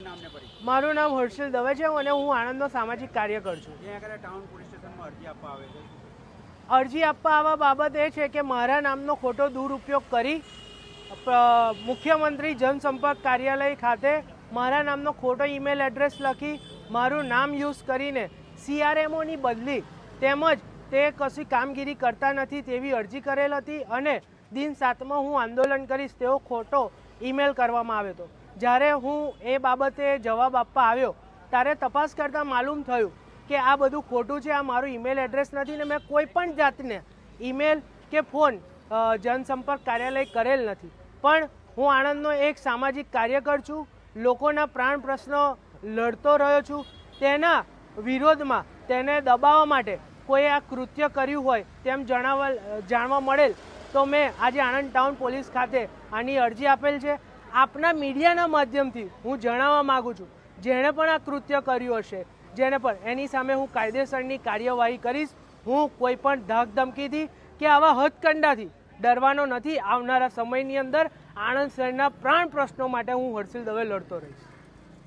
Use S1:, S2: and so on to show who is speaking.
S1: મારું નામ હર્ષિલ દવે છે અને હું આણંદનો સામાજિક કાર્યકર છું.
S2: ટાઉન પોલીસ સ્ટેશનમાં અરજી આપવા આવે છે.
S1: અરજી આપવા આવા બાબત એ છે કે મારા નામનો ખોટો દુરુપયોગ કરી મુખ્યમંત્રી જનસંપર્ક કાર્યાલય ખાતે મારા નામનો ખોટો ઈમેલ એડ્રેસ લખી મારું નામ યુઝ કરીને સીઆરએમઓની બદલી તેમજ તે કશી કામગીરી કરતા નથી તેવી અરજી કરેલ હતી અને દિન સાતમાં હું આંદોલન કરીશ તેવો ખોટો ઈમેલ કરવામાં આવ્યો હતો. જ્યારે હું એ બાબતે જવાબ આપવા આવ્યો, ત્યારે તપાસ કરતાં માલુમ થયું કે આ બધું ખોટું છે, આ મારું ઈમેલ એડ્રેસ નથી ને મેં કોઈ પણ જાતને ઈમેલ કે ફોન જનસંપર્ક કાર્યાલય કરેલ નથી. પણ હું આણંદનો એક સામાજિક કાર્યકર છું, લોકોના પ્રાણ પ્રશ્નો લડતો રહ્યો છું, તેના વિરોધમાં તેને દબાવવા માટે કોઈ આ કૃત્ય કર્યું હોય તેમ જણાવવા જાણવા મળેલ તો મેં આજે આણંદ ટાઉન પોલીસ ખાતે આની અરજી આપેલ છે. આપના મીડિયાના માધ્યમથી હું જણાવવા માગું છું, જેણે પણ આ કૃત્ય કર્યું હશે, જેને પણ એની સામે હું કાયદેસરની કાર્યવાહી કરીશ, હું કોઈ પણ ધાકધમકીથી કે આવા હથકંડાથી ડરવાનો નથી. આવનારા સમયની અંદર આણંદ શહેરના પ્રાણ પ્રશ્નો માટે હું હર્ષિલ દવે લડતો રહીશ.